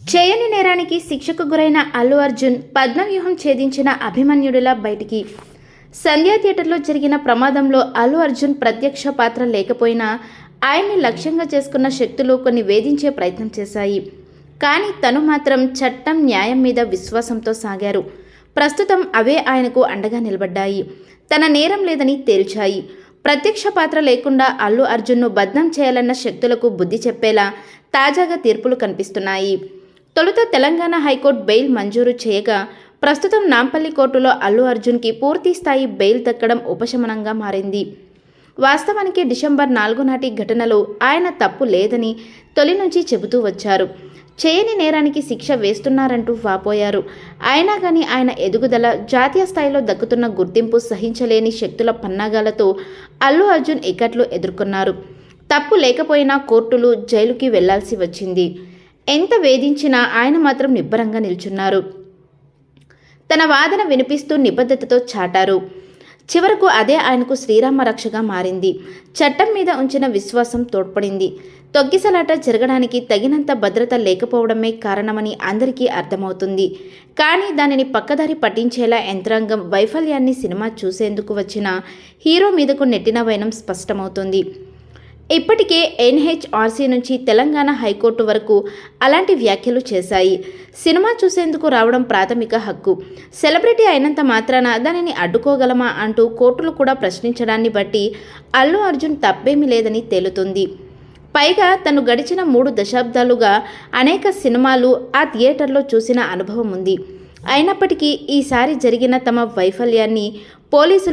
చేయని నేరానికి శిక్షకు గురైన అల్లు అర్జున్ పద్మవ్యూహం ఛేదించిన అభిమన్యుడిలా బయటికి. సంధ్యా థియేటర్లో జరిగిన ప్రమాదంలో అల్లు అర్జున్ ప్రత్యక్ష పాత్ర లేకపోయినా ఆయన్ని లక్ష్యంగా చేసుకున్న శక్తులు కొన్ని వేధించే ప్రయత్నం చేశాయి. కానీ తను మాత్రం చట్టం న్యాయం మీద విశ్వాసంతో సాగారు. ప్రస్తుతం అవే ఆయనకు అండగా నిలబడ్డాయి. తన నేరం లేదని తేల్చాయి. ప్రత్యక్ష పాత్ర లేకుండా అల్లు అర్జున్ను బద్నం చేయాలన్న శక్తులకు బుద్ధి చెప్పేలా తాజాగా తీర్పులు కనిపిస్తున్నాయి. తొలుత తెలంగాణ హైకోర్టు బెయిల్ మంజూరు చేయగా ప్రస్తుతం నాంపల్లి కోర్టులో అల్లు అర్జున్కి పూర్తి స్థాయి బెయిల్ దక్కడం ఉపశమనంగా మారింది. వాస్తవానికి డిసెంబర్ నాలుగు నాటి ఘటనలో ఆయన తప్పు లేదని తొలి నుంచి చెబుతూ వచ్చారు. చేయని నేరానికి శిక్ష వేస్తున్నారంటూ వాపోయారు. అయినా కానీ ఆయన ఎదుగుదల జాతీయ స్థాయిలో దక్కుతున్న గుర్తింపు సహించలేని శక్తుల పన్నాగాలతో అల్లు అర్జున్ ఇక్కట్లు ఎదుర్కొన్నారు. తప్పు లేకపోయినా కోర్టులు జైలుకి వెళ్ళాల్సి వచ్చింది. ఎంత వేధించినా ఆయన మాత్రం నిబ్బరంగా నిల్చున్నారు. తన వాదన వినిపిస్తూ నిబద్ధతతో చాటారు. చివరకు అదే ఆయనకు శ్రీరామ రక్షగా మారింది. చట్టం మీద ఉంచిన విశ్వాసం తోడ్పడింది. తొగ్గిసలాట జరగడానికి తగినంత భద్రత లేకపోవడమే కారణమని అందరికీ అర్థమవుతుంది. కానీ దానిని పక్కదారి పట్టించేలా యంత్రాంగం వైఫల్యాన్ని సినిమా చూసేందుకు వచ్చిన హీరో మీదకు నెట్టిన వైనం స్పష్టమవుతుంది. ఇప్పటికే ఎన్హెచ్ఆర్సీ నుంచి తెలంగాణ హైకోర్టు వరకు అలాంటి వ్యాఖ్యలు చేశాయి. సినిమా చూసేందుకు రావడం ప్రాథమిక హక్కు. సెలబ్రిటీ అయినంత మాత్రాన దానిని అడ్డుకోగలమా అంటూ కోర్టులు కూడా ప్రశ్నించడాన్ని బట్టి అల్లు అర్జున్ తప్పేమీ లేదని తేలుతుంది. పైగా తను గడిచిన మూడు దశాబ్దాలుగా అనేక సినిమాలు ఆ థియేటర్లో చూసిన అనుభవం ఉంది. అయినప్పటికీ ఈసారి జరిగిన తమ వైఫల్యాన్ని పోలీసులు